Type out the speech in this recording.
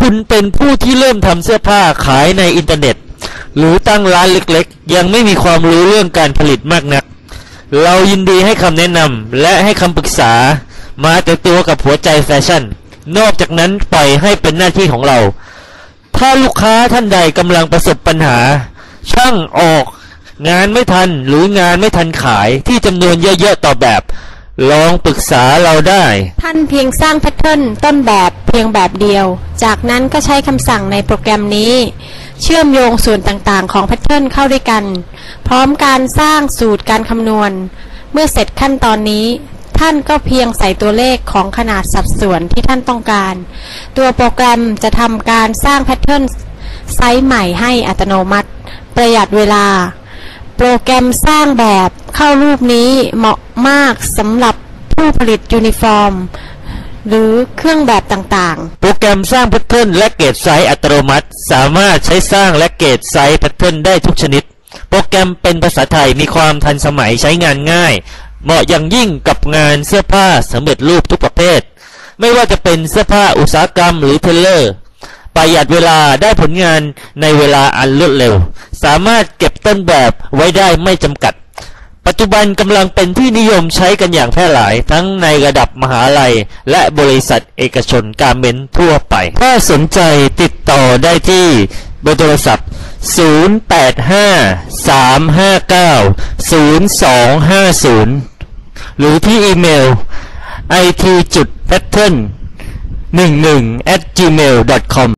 คุณเป็นผู้ที่เริ่มทำเสื้อผ้าขายในอินเทอร์เน็ต หรือตั้งร้านเล็กๆ ยังไม่มีความรู้เรื่องการผลิตมากนัก เรายินดีให้คำแนะนำและให้คำปรึกษามาแต่ตัวกับหัวใจแฟชั่น นอกจากนั้นปล่อยให้เป็นหน้าที่ของเรา ถ้าลูกค้าท่านใดกำลังประสบปัญหา ช่างออก งานไม่ทันหรืองานไม่ทันขายที่จำนวนเยอะๆต่อแบบ ลองปรึกษาเราได้ ท่านเพียงสร้างแพทเทิร์นต้นแบบเพียงแบบเดียว จากนั้นก็ใช้คำสั่งในโปรแกรมนี้ เชื่อมโยงส่วนต่างๆ ของแพทเทิร์นเข้าด้วยกัน พร้อมการสร้างสูตรการคำนวณ เมื่อเสร็จขั้นตอนนี้ ท่านก็เพียงใส่ตัวเลขของขนาดสัดส่วนที่ท่านต้องการ ตัวโปรแกรมจะทำการสร้างแพทเทิร์นไซส์ใหม่ให้อัตโนมัติ ประหยัดเวลา โปรแกรมสร้างแบบ เข้ารูปนี้เหมาะมากสำหรับผู้ผลิตยูนิฟอร์ม หรือเครื่องแบบต่างๆ โปรแกรมสร้างแพทเทิร์นและเกรดไซส์อัตโนมัติ สามารถใช้สร้างและเกรดไซส์แพทเทิร์นได้ทุกชนิด โปรแกรมเป็นภาษาไทยมีความทันสมัยใช้งานง่าย เหมาะอย่างยิ่งกับงานเสื้อผ้าสำเร็จรูปทุกประเภท ไม่ว่าจะเป็นเสื้อผ้าอุตสาหกรรมหรือเทเลอร์ประหยัดเวลาได้ผลงานในเวลาอันรวดเร็ว สามารถเก็บต้นแบบไว้ได้ไม่จำกัด ปัจจุบันกำลังเป็นที่นิยมใช้กันอย่างแพร่หลาย ทั้งในระดับมหาลัย และบริษัทเอกชนการเมนทั่วไป ถ้าสนใจติดต่อได้ที่เบอร์โทรศัพท์ 085-359-0250 หรือที่อีเมล it pattern 11 at gmail com